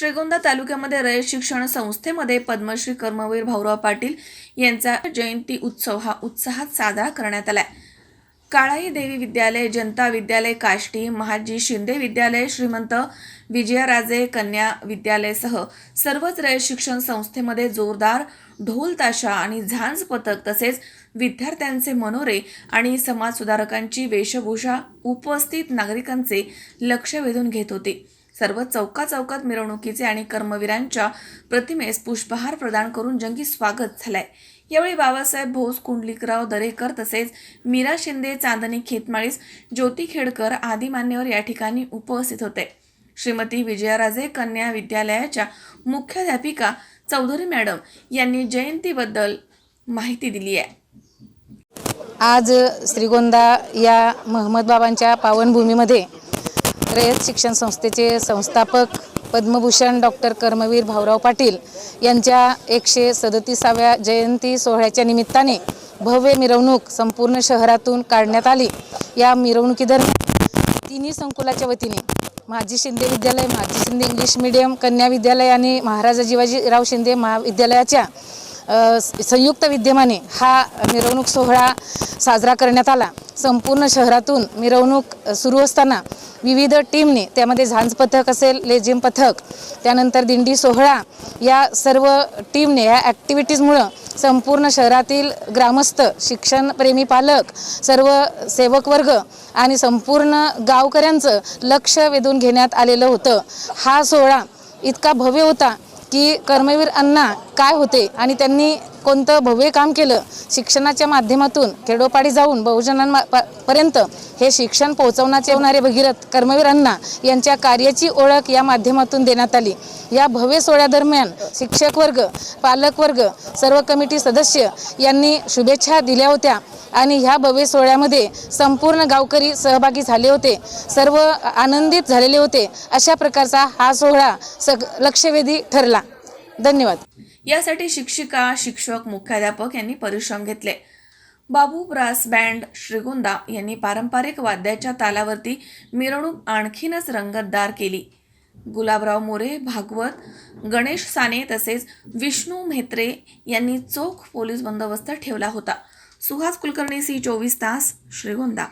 श्रीगोंदा तालुक्यामध्ये रयत शिक्षण संस्थेमध्ये पद्मश्री कर्मवीर भाऊराव पाटील यांचा जयंती उत्सव हा उत्साहात साजरा करण्यात आला काळाई देवी विद्यालय जनता विद्यालय काष्टी महाजी शिंदे विद्यालय श्रीमंत विजयाराजे कन्या विद्यालयसह सर्वच रयत शिक्षण संस्थेमध्ये जोरदार ढोल ताशा आणि झांज पथक तसेच विद्यार्थ्यांचे मनोरे आणि समाजसुधारकांची वेशभूषा उपस्थित नागरिकांचे लक्ष वेधून घेत होती. सर्व चौका चौकात मिरवणुकीचे आणि कर्मवीरांच्या प्रतिमेस पुष्पहार प्रदान करून जंगी स्वागत झालंय. यावेळी बाबासाहेब भोस कुंडलिकराव दरेकर तसेच मीरा शिंदे चांदणी खेतमाळीस ज्योती खेडकर आदी मान्यवर या ठिकाणी उपस्थित होते. श्रीमती विजयाराजे कन्या विद्यालयाच्या मुख्याध्यापिका चौधरी मॅडम यांनी जयंतीबद्दल माहिती दिली आहे. आज श्रीगोंदा या महम्मद बाबांच्या पावनभूमीमध्ये रयत शिक्षण संस्थेचे संस्थापक पद्मभूषण डॉक्टर कर्मवीर भाऊराव पाटील यांच्या एकशे सदतीसाव्या जयंती सोहळ्याच्या निमित्ताने भव्य मिरवणूक संपूर्ण शहरातून काढण्यात आली. या मिरवणुकीदरम्यान तिन्ही संकुलाच्या वतीने माजी शिंदे विद्यालय माजी शिंदे इंग्लिश मीडियम कन्या विद्यालय आणि महाराजा जिवाजीराव शिंदे महाविद्यालयाच्या संयुक्त विद्यमाने हा मिरवणूक सोहळा साजरा करण्यात आला. संपूर्ण शहरातून मिरवणूक सुरू असताना विविध टीमने त्यामध्ये झांज पथक असेल लेझिम पथक त्यानंतर दिंडी सोहळा या सर्व टीमने या ॲक्टिव्हिटीजमुळं संपूर्ण शहरातील ग्रामस्थ शिक्षणप्रेमी पालक सर्व सेवक वर्ग आणि संपूर्ण गावकऱ्यांचं लक्ष वेधून घेण्यात आलेलं होतं. हा सोहळा इतका भव्य होता की कर्मवीर अण्णा काय होते आणि त्यांनी कोणतं भव्य काम केलं शिक्षणाच्या माध्यमातून खेडोपाडी जाऊन बहुजनांपर्यंत हे शिक्षण पोहोचवण्याचे होणारे भगीरथ कर्मवीर यांच्या कार्याची ओळख या माध्यमातून देण्यात आली. या भव्य सोहळ्यादरम्यान शिक्षक वर्ग पालकवर्ग सर्व कमिटी सदस्य यांनी शुभेच्छा दिल्या होत्या आणि ह्या भव्य सोहळ्यामध्ये संपूर्ण गावकरी सहभागी झाले होते सर्व आनंदित झालेले होते. अशा प्रकारचा हा सोहळा सग लक्षवेधी ठरला. धन्यवाद. यासाठी शिक्षिका शिक्षक मुख्याध्यापक यांनी परिश्रम घेतले. बाबू ब्रास बँड श्रीगोंदा यांनी पारंपरिक वाद्याच्या तालावरती मिरवणूक आणखीनच रंगतदार केली. गुलाबराव मोरे भागवत गणेश साने तसेच विष्णू म्हेत्रे यांनी चोख पोलीस बंदोबस्त ठेवला होता. सुहास कुलकर्णी सी चोवीस तास श्रीगोंदा